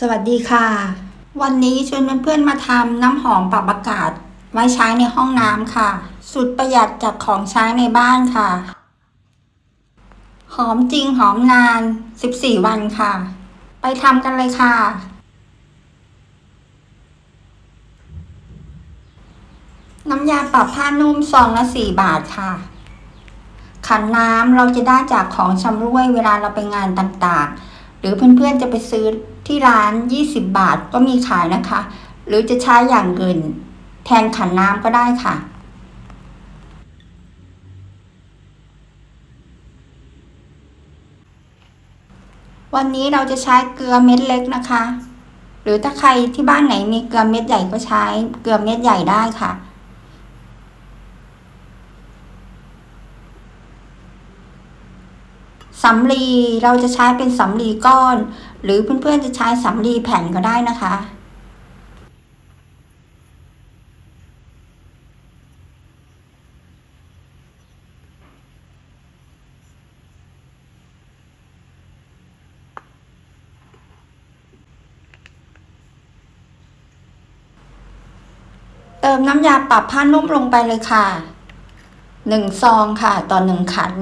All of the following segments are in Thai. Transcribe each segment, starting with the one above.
สวัสดีค่ะ วันนี้ชวนเพื่อนๆมาทำน้ำหอมปรับอากาศ ไว้ใช้ในห้องน้ำค่ะ สุดประหยัดจากของใช้ในบ้านค่ะ หอมจริงหอมนาน 14 วันค่ะ ไปทำกันเลยค่ะ น้ำยาปรับผ้านุ่มซองละ4 บาทค่ะ ขันน้ำเราจะได้จากของชำร่วยเวลาเราไปงานต่างๆ หรือเพื่อนๆจะไปซื้อ ที่ร้าน 20 บาทก็มีขายนะคะ หรือจะใช้อย่างอื่นแทนขันน้ำก็ได้ค่ะ วันนี้เราจะใช้เกลือเม็ดเล็กนะคะ หรือถ้าใครที่บ้านไหนมีเกลือเม็ดใหญ่ก็ใช้เกลือเม็ดใหญ่ได้ค่ะสำลีเราจะใช้เป็นสำลีก้อน หรือเพื่อนๆจะใช้สำลีแผ่นก็ได้นะคะ เติมน้ำยาปรับผ้านุ่มลงไปเลยค่ะหนึ่งซองค่ะ ต่อหนึ่งขัน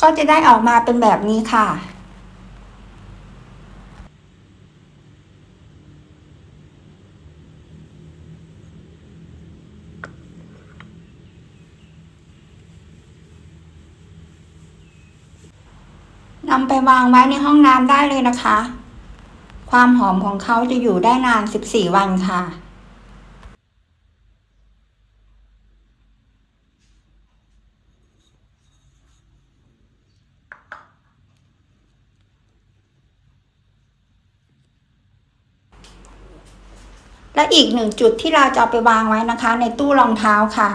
ก็จะได้ออกมาเป็นแบบนี้ค่ะ นำไปวางไว้ในห้องน้ำได้เลยนะคะ ความหอมของเขาจะอยู่ได้นาน 14 วันค่ะ และอีกหนึ่งจุดที่เราจะไปวางไว้นะคะ ในตู้รองเท้าค่ะ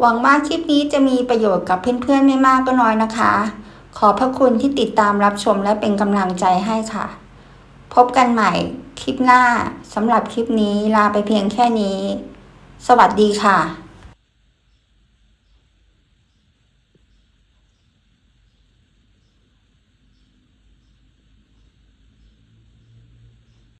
หวังว่าคลิปนี้จะมีประโยชน์กับเพื่อนๆไม่มากก็น้อยนะคะ ขอพระคุณที่ติดตามรับชมและเป็นกำลังใจให้ค่ะ พบกันใหม่คลิปหน้าสำหรับคลิปนี้ลาไปเพียงแค่นี้ สวัสดีค่ะ